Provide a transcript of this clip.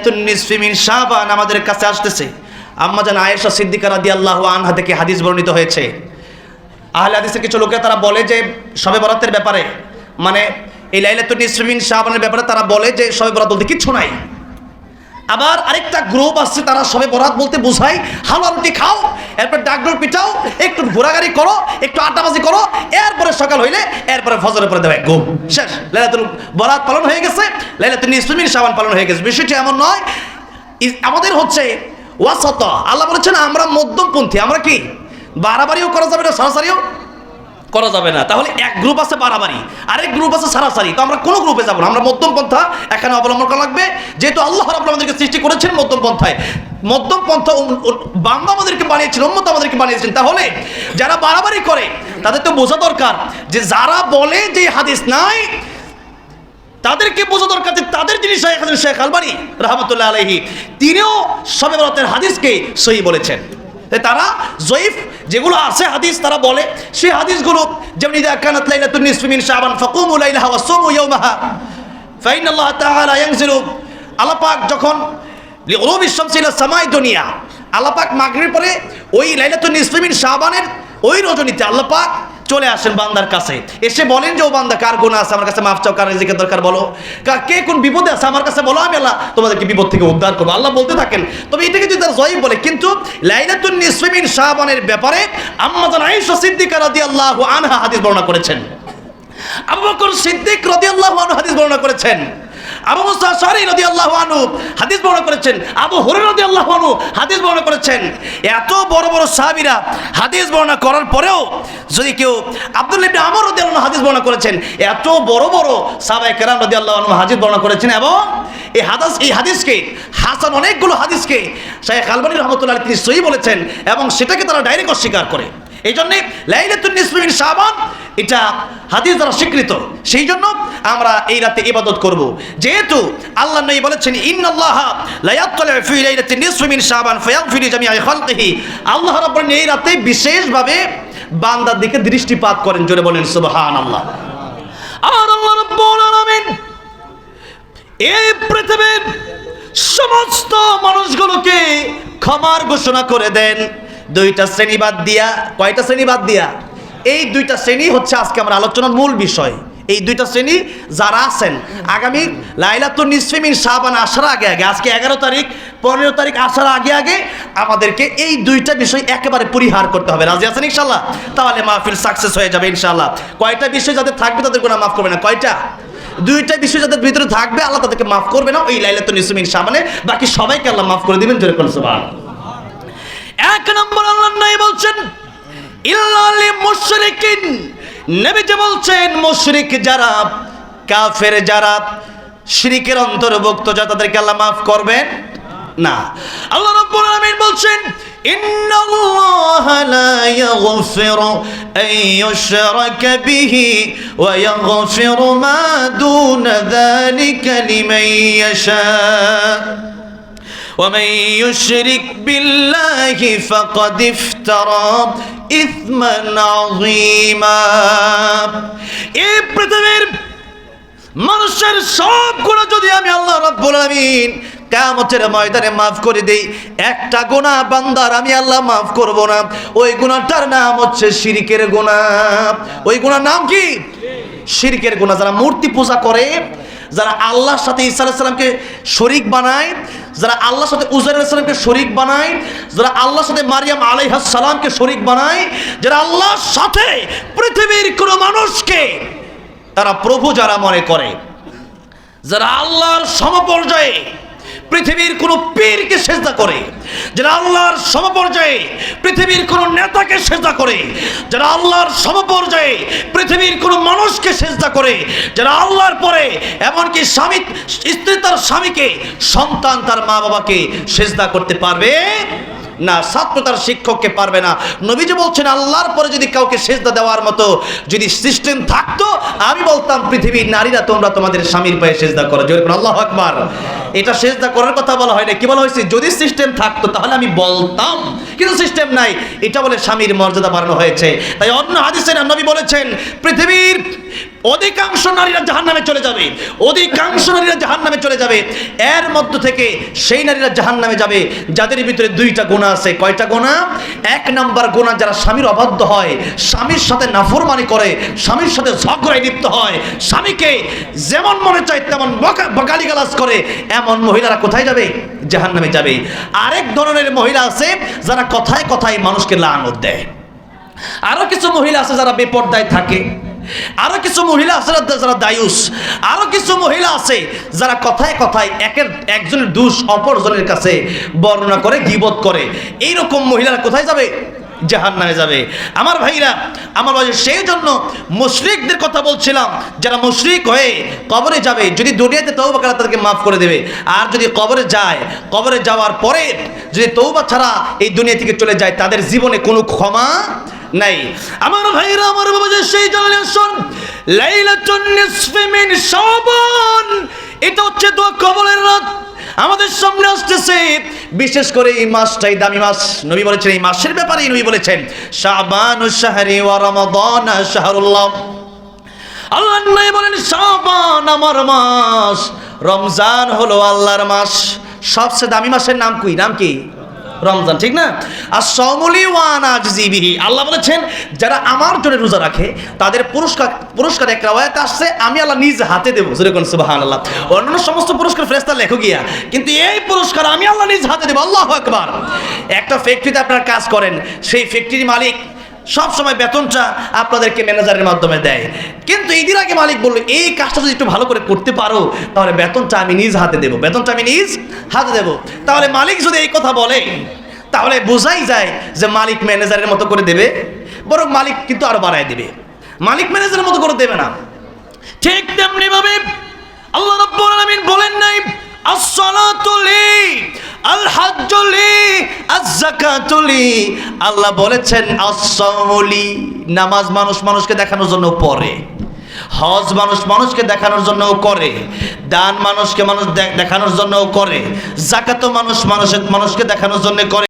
লাইলাতুন নিসফি আমাদের কাছে আসতেছে। আম্মা জান আয়েশা সিদ্দিকা রাদিয়াল্লাহু আনহা থেকে হাদিস বর্ণিত হয়েছে। আহলে হাদিসের কিছু লোকে তারা বলে যে শবে বরাতের ব্যাপারে মানে এই লাইলাতুন নিসফি মিন শাবানের ব্যাপারে তারা বলে যে শবে বরাত বলতে কিছু নাই। আবার আরেকটা গ্রুপ আসছে, তারা সবে বরাত বলতে বোঝায়, হালুয়া খাও, এরপর ডাকডোর পিটাও, একটু ঘোরাঘুরি করো, একটু আড্ডাবাজি করো, এরপরে সকাল হইলে, এরপরে ফজরের পরে দেবে, ঘুম, শেষ। লাইলাতুল বরাত পালন হয়ে গেছে লাইলাতুল ইসলামিন সাবান পালন হয়ে গেছে। বিষয়টি এমন নয় আমাদের হচ্ছে ওয়াসত আল্লাহ বলেছেন, আমরা মধ্যমপন্থী, আমরা কি? বাড়াবাড়িও করা যাবে না, সরাসরিও? করা যাবে না। তাহলে এক গ্রুপ আছে বাড়াবাড়ি, আরেক গ্রুপ আছে সারাসারি। তো আমরা কোনো গ্রুপে যাব না। আমরা মধ্যম পন্থা, এখানে অবলম্বন করা লাগবে। যেহেতু আল্লাহ রাব্বুল আমাদেরকে সৃষ্টি করেছেন মধ্যম পন্থায়। মধ্যম পন্থা উম- আমাদেরকে বানিয়েছেন, উম্মত আমাদেরকে বানিয়েছেন। তাহলে যারা বাড়াবাড়ি করে, তাদের তো বোঝা দরকার যে যারা বলে যে হাদিস নাই, তাদেরকে বোঝা দরকার যে তাদের যিনি শেখ শেখ আলবানি, রহমতুল্লাহ আলহি তিনিও সবে বরাতের হাদিসকে সহি বলেছেন। তারা জয়ীফ যেগুলো আছে হাদিস তারা বলে। সেই হাদিসগুলো যেমন, ইদা কানাত লাইলাতুন নিসফি মিন শাবান ফাকুমু লাইলাহা ওয়া সুমু ইয়াওমাহা ফাইন আল্লাহ তাআলা ইয়ানজিলু আল্লাহ পাক যখন লিউরুবি শামসি ইলা সামাই দুনিয়া আল্লাহ পাক মাগরিবের পরে ওই লাইলাতুন নিসফি মিন শাবানের ওই রজনীতে আল্লাহ পাক চলে আসেন বান্দার কাছে। এসে বলেন যে, ও বান্দা, কার গুণ আছে? আমার কাছে মাফ চাও, কার রিজিকের দরকার বলো। কা- কোন বিপদে আছে? আমার কাছে বলো, আমি আল্লাহ তোমাদেরকে বিপদ থেকে উদ্ধার করব। আল্লাহ বলতে থাকেন। তবে এটাকে যদি তার জয়ী বলে, কিন্তু লাইলাতুন নিসফিমিন শাহবানের ব্যাপারে আম্মাজান আয়েশা সিদ্দিকা রাদিয়াল্লাহু আনহা হাদিস বর্ণনা করেছেন। আবু বকর সিদ্দিক রাদিয়াল্লাহু আনহু হাদিস বর্ণনা করেছেন। আবু মুসা আশআরী রাদিয়াল্লাহু আনহু হাদিস বর্ণনা করেছেন। আবু হুরায়রা রাদিয়াল্লাহু আনহু হাদিস বর্ণনা করেছেন। এত বড় বড় সাহাবীরা হাদিস বর্ণনা করার পরেও যদি কেউ আব্দুল্লাহ ইবনে আমর রাদিয়াল্লাহু আনহু হাদিস বর্ণনা করেছেন, এত বড় বড় সাহাবায়ে কেরাম রাদিয়াল্লাহু আনহু হাদিস বর্ণনা করেছেন এবং এই হাদিস, এই হাদিসকে, হাসান অনেকগুলো হাদিসকে শাইখ আলবানী রহমতুল্লাহ তিনি সহি বলেছেন এবং সেটাকে তারা ডাইরেক্ট অস্বীকার করে। এই জন্যে লাইলাতুন নিসফিন শাবান, এটা হাদিস দ্বারা স্বীকৃত। সেই জন্য আমরা এই রাতে ইবাদত করব। যেহেতু আল্লাহ নবী বলেছেন, ইন্নাল্লাহ লা ইয়াত্তালি ফি লাইলাতিন নিসফি মিন শাবান ফায়াগফিরু জামিআ খালকিহি। আল্লাহ রাব্বুল এই রাতে বিশেষভাবে বান্দার দিকে দৃষ্টিপাত করেন, জোরে বলেন, সুবহানাল্লাহ। আর আল্লাহ রাব্বুল আলামিন এই পৃথিবীর সমস্ত মানুষগুলোকে ক্ষমার ঘোষণা করে দেন। দুইটা শ্রেণি বাদ দিয়া, কয়টা শ্রেণি বাদ দিয়া? এই দুইটা শ্রেণি হচ্ছে আজকে আমার আলোচনার মূল বিষয়। এই দুইটা শ্রেণি যারা আছেন, আগামী লাইলাতুন নিসফিমিন শাহবান আসার আগে আগে, আজকে এগারো তারিখ, পনেরো তারিখ আসার আগে আগে আমাদেরকে এই দুইটা বিষয় একেবারে পরিহার করতে হবে। রাজি আছেন ইনশাল্লাহ তাহলে মাহফিল সাকসেস হয়ে যাবে ইনশাল্লাহ কয়টা বিষয় যাদের থাকবে তাদের কোনো মাফ করবে না। কয়টা? দুইটা বিষয় যাদের ভিতরে থাকবে, আল্লাহ তাদেরকে মাফ করবে না। ওই লাইলাতুন নিসমিন সামনে বাকি সবাইকে আল্লাহ মাফ করে দিবেন, জোরে কোন সুবহান। এক নম্বর আল্লাহ নাই বলছেন ইল্লালি মুশরিকিন নবী যে বলছেন মুশরিক যারা কাফের যারা শিরিকের অন্তর্ভুক্ত যারা তাদেরকে আল্লাহ মাফ করবেন না আল্লাহ রাব্বুল আলামিন বলছেন إن الله لا يغفر أن يشرك به ويغفر ما دون ذلك لمن يشاء ومن يشرك بالله فقد افترى ইসমান এই পৃথিবীর মানুষের সবগুলো যদি আমি আল্লাহ রব্বুল আমিন কেমতের ময়দানে মাফ করে দেই, একটা গোনা বান্দার আমি আল্লাহ মাফ করব না। ওই গুণাটার নাম হচ্ছে শিরিকের গোনা ওই গুণার নাম কি? শিরিকের গোনা যারা মূর্তি পূজা করে, যারা আল্লাহর সাথে ইসা আলাইসাল্লামকে শরিক বানায় যারা আল্লাহর সাথে উজাইর সালামকে শরীক বানায়, যারা আল্লাহর সাথে মারিয়াম আলাইহাস সালামকে শরিক বানায়, যারা আল্লাহর সাথে পৃথিবীর কোনো মানুষকে তারা প্রভু যারা মনে করে, যারা আল্লাহর সমপর্যায়ে পৃথিবীর কোনো পীরকে সেজদা করে যারা আল্লাহর সমপর্যায়ে পৃথিবীর কোনো নেতাকে সেজদা করে যারা আল্লাহর সমপর্যায়ে পৃথিবীর কোনো মানুষকে সেজদা করে যারা আল্লাহর পরে এমনকি স্বামী, স্ত্রী তার স্বামীকে সন্তান তার মা বাবাকে সেজদা করতে পারবে? না, ছাত্র তার শিক্ষককে পারবে না। নবীজি বলছেন, আল্লাহর পরে যদি কাউকে সেজদা দেওয়ার মতো যদি সিস্টেম থাকতো, আমি বলতাম, পৃথিবীর নারীরা তোমরা তোমাদের স্বামীর পায়ে সেজদা করো। জোরে আল্লাহ আকবার। এটা সেজদা করার কথা বলা হয় না কি বলা হয়েছে? যদি সিস্টেম থাকতো, তাহলে আমি বলতাম, কিন্তু সিস্টেম নাই। এটা বলে স্বামীর মর্যাদা বাড়ানো হয়েছে। তাই অন্য হাদিসের নবী বলেছেন, পৃথিবীর অধিকাংশ নারীরা জাহান নামে চলে যাবে। অধিকাংশ নারীরা জাহান নামে চলে যাবে। এর মধ্য থেকে সেই নারীরা জাহান নামে যাবে, যাদের ভিতরে দুইটা গোনা আছে। কয়টা গোনা? এক নাম্বার গোনা যারা স্বামীর অবাধ্য হয়, স্বামীর সাথে নাফরমানি করে, স্বামীর সাথে ঝগড়ায় লিপ্ত হয়, স্বামীকে যেমন মনে চায় তেমন বকালি গালাজ করে, এমন মহিলারা কোথায় যাবে? জাহান নামে যাবে। আরেক ধরনের মহিলা আছে, যারা কথায় কথায় মানুষকে লানত দেয়। আরও কিছু মহিলা আছে যারা বেপর্দায় থাকে। আরও কিছু মহিলা আছে যারা- দায়ুস। আরও কিছু মহিলা আছে যারা কথায় কথায় একের একজনের দোষ অপরজনের কাছে বর্ণনা করে, গিবত করে। এইরকম মহিলারা কোথায় যাবে? জাহান নামে যাবে। আমার ভাইরা, আমার ভাই সেই জন্য মুশরিকদের কথা বলছিলাম, যারা মুশরিক হয়ে কবরে যাবে, যদি দুনিয়াতে তৌবা করে তাদেরকে মাফ করে দেবে। আর যদি কবরে যায়, কবরে যাওয়ার পরে যদি তৌবা ছাড়া এই দুনিয়া থেকে চলে যায়, তাদের জীবনে কোনো ক্ষমা নাই। আমার ভাইরা, আমার বাবা যে সেই জেনারেশন লাইলাতুন নিসফি মিন শাবান এটা হচ্ছে দোয়া কবরের রাত। আমাদের সামনে আসতেছে, বিশেষ করে এই মাসটাই দামি মাস। নবী বলেছেন, এই মাসের ব্যাপারে নবী বলেছেন, শাবানু শাহরি ওয়া রমাদান শাহরুল্লাহ। আল্লাহ নবী বলেন, শাবান আমার মাস, রমজান হলো আল্লাহর মাস। সবচেয়ে দামি মাসের নাম কি? নাম কি? রমজান, ঠিক না? আর সমলি ওয়ান আজিবিহি আল্লাহ বলেছেন, যারা আমার জন্য রোজা রাখে, তাদের পুরস্কার পুরস্কার এক রাওয়ায়াত আসছে, আমি আল্লাহ নিজ হাতে দেবো। যেরকম সুবহানাল্লাহ। অন্যান্য সমস্ত পুরস্কার ফেরেশতা লেখো গিয়া, কিন্তু এই পুরস্কার আমি আল্লাহ নিজ হাতে দেবো। আল্লাহ একবার একটা ফ্যাক্টরিতে আপনারা কাজ করেন, সেই ফ্যাক্টরির মালিক সব সময় বেতনটা আপনাদেরকে ম্যানেজারের মাধ্যমে দেয়। কিন্তু ঈদের আগে মালিক বলল, এই কাজটা যদি একটু ভালো করে করতে পারো, তাহলে বেতনটা আমি নিজ হাতে দেবো। বেতনটা আমি নিজ হাতে দেবো। তাহলে মালিক যদি এই কথা বলে, তাহলে বোঝাই যায় যে মালিক ম্যানেজারের মতো করে দেবে, বরং মালিক কিন্তু আরও বাড়ায় দেবে। মালিক ম্যানেজারের মতো করে দেবে না। ঠিক তেমনি ভাবে আল্লাহ রাব্বুল আলামিন বলেন নাই আল্লাহ বলেছেন আস-সাওমুলি নামাজ মানুষ মানুষকে দেখানোর জন্য পড়ে। হজ মানুষ মানুষকে দেখানোর জন্য করে। দান মানুষকে মানুষ দেখানোর জন্য করে। জাকাতও মানুষ মানুষের মানুষকে দেখানোর জন্য করে।